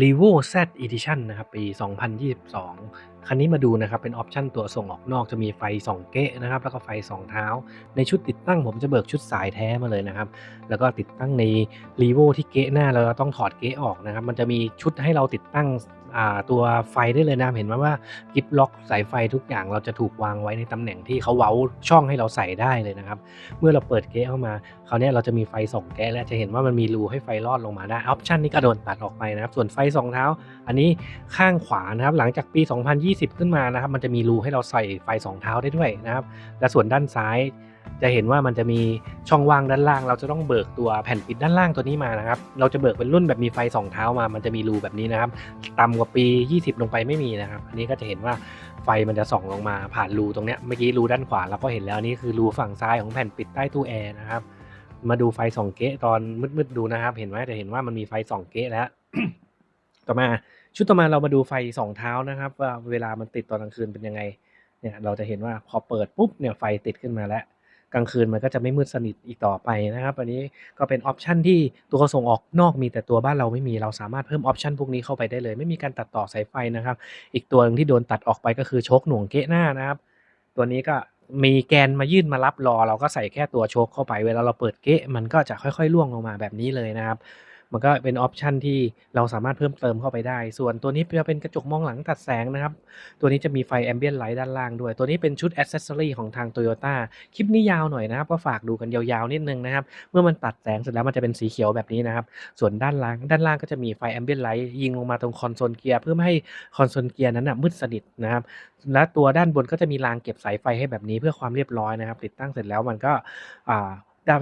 r e v o Z Edition นะครับปี 2022 คันนี้มาดูนะครับ เป็นออปชันตัวส่งออกนอกจะมีไฟ 2 เก๊ะนะครับ แล้วก็ไฟ 2 เท้า ในชุดติดตั้งผมจะเบิกชุดสายแท้มาเลยนะครับ แล้วก็ติดตั้งใน r e v o ที่เก๊ะหน้าเราต้องถอดเก๊ะออกนะครับ มันจะมีชุดให้เราติดตั้ง ตัวไฟได้เลยนะเห็นไหมว่ากิฟล็อกสายไฟทุกอย่างเราจะถูกวางไว้ในตำแหน่งที่เขาเว้าช่องให้เราใส่ได้เลยนะครับ เมื่อเราเปิดเกะเข้ามาคราวนี้เราจะมีไฟส่องแก๊แล้วจะเห็นว่ามันมีรูให้ไฟลอดลงมาได้ออปชันนี้ก็โดนตัดออกไปนะครับ ส่วนไฟสองเท้า อันนี้ข้างขวานะครับ หลังจากปี 2020 ขึ้นมานะครับ มันจะมีรูให้เราใส่ไฟสองเท้าได้ด้วยนะครับ และส่วนด้านซ้าย จะเห็นว่ามันจะมีช่องว่างด้านล่าง เราจะต้องเบิกตัวแผ่นปิดด้านล่างตัวนี้มานะครับ เราจะเบิกเป็นรุ่นแบบมีไฟสองเท้ามา มันจะมีรูแบบนี้นะครับ ต่ำกว่าปี 20 ลงไปไม่มีนะครับ อันนี้ก็จะเห็นว่าไฟมันจะส่องลงมาผ่านรูตรงเนี้ย เมื่อกี้รูด้านขวาเราก็เห็นแล้วนี่คือรูฝั่งซ้ายของแผ่นปิดใต้ตู้แอร์นะครับ มาดูไฟส่องเก๊ตอนมืดๆดูนะครับ เห็นไหมจะเห็นว่ามันมีไฟส่องเก๊แล้ว ต่อมาชุดต่อมาเรามาดูไฟสองเท้านะครับว่าเวลามันติดตอนกลางคืนเป็นยังไง เนี่ยเราจะเห็นว่าพอเปิดปุ๊บเนี่ยไฟติดขึ้นมาแล้ว กลางคืนมันก็จะไม่มืดสนิทอีกต่อไปนะครับ อันนี้ก็เป็นออปชันที่ตัวส่งออกนอกมีแต่ตัวบ้านเราไม่มีเราสามารถเพิ่มออปชันพวกนี้เข้าไปได้เลย ไม่มีการตัดต่อสายไฟนะครับ อีกตัวหนึงที่โดนตัดออกไปก็คือโชคหน่วงเกะหน้านะครับ ตัวนี้ก็มีแกนมายื่นมารับรอ เราก็ใส่แค่ตัวโชคเข้าไป เวลาเราเปิดเกะมันก็จะค่อยๆล่วงลงมาแบบนี้เลยนะครับ มันก็เป็นออปชันที่เราสามารถเพิ่มเติมเข้าไปได้ ส่วนตัวนี้จะเป็นกระจกมองหลังตัดแสงนะครับ ตัวนี้จะมีไฟแอมเบียนไลท์ด้านล่างด้วย ตัวนี้เป็นชุดอ c เซสซอรีของทาง Toyota คลิปนี้ยาวหน่อยนะครับ ก็ฝากดูกันยาวๆนิดนึงนะครับ เมื่อมันตัดแสงเสร็จแล้วมันจะเป็นสีเขียวแบบนี้นะครับ ส่วนด้านล่าง ด้านล่างก็จะมีไฟแอมเบียนไลท์ยิงลงมาตรงคอนโซลเกียร์เพื่อไม่ให้คอนโซลเกียร์นั้นนะมืดสนิทนะครับ และตัวด้านบนก็จะมีรางเก็บสายไฟให้แบบนี้เพื่อความเรียบร้อยนะครับ ติดตั้งเสร็จแล้วมันก็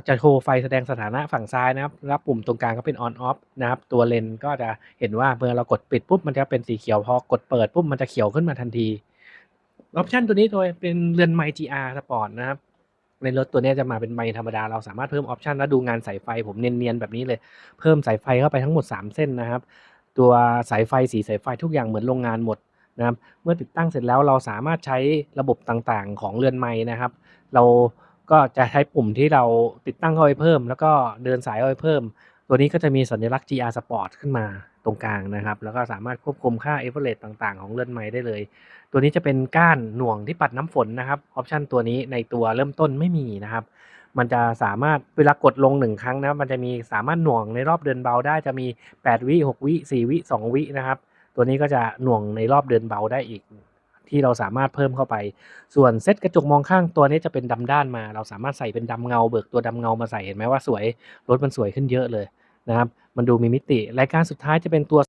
จะโชว์ไฟแสดงสถานะฝั่งซ้ายนะครับ แล้วปุ่มตรงกลางก็เป็น on off นะครับ ตัวเลนก็จะเห็นว่าเมื่อเรากดปิดปุ๊บมันจะเป็นสีเขียว พอกดเปิดปุ๊บมันจะเขียวขึ้นมาทันที ออปชันตัวนี้โดยเป็นเรือนไม GR Sport นะครับ ในรถตัวนี้จะมาเป็นไมค์ธรรมดา เราสามารถเพิ่มออปชันแล้วดูงานสายไฟผมเนียนๆแบบนี้เลย เพิ่มสายไฟเข้าไปทั้งหมด 3 เส้นนะครับ ตัวสายไฟสีสายไฟทุกอย่างเหมือนโรงงานหมดนะครับ เมื่อติดตั้งเสร็จแล้วเราสามารถใช้ระบบต่างๆ ของเรือนไม้นะครับ เรา ก็จะใช้ปุ่มที่เราติดตั้งเข้าไปเพิ่ม แล้วก็เดินสายเข้าไปเพิ่ม ตัวนี้ก็จะมีสัญลักษณ์ GR Sport ขึ้นมาตรงกลางนะครับ แล้วก็สามารถควบคุมค่าเอเวอเรสต่างๆ ของเรือนไม้ได้เลย ตัวนี้จะเป็นก้านหน่วงที่ปัดน้ำฝนนะครับออปชันตัวนี้ในตัวเริ่มต้นไม่มีนะครับ มันจะสามารถเวลากดลงหนึ่งครั้งนะมันจะมีสามารถหน่วงในรอบเดินเบาได้จะมี 8 วิ 6 วิ 4 วิ 2 วินะครับ ตัวนี้ก็จะหน่วงในรอบเดินเบาได้อีก ที่เราสามารถเพิ่มเข้าไป ส่วนเซตกระจกมองข้างตัวนี้จะเป็นดำด้านมา เราสามารถใส่เป็นดำเงาเบิกตัวดำเงามาใส่เห็นไหมว่าสวยรถมันสวยขึ้นเยอะเลยนะครับมันดูมีมิติรายการสุดท้ายจะเป็นตัว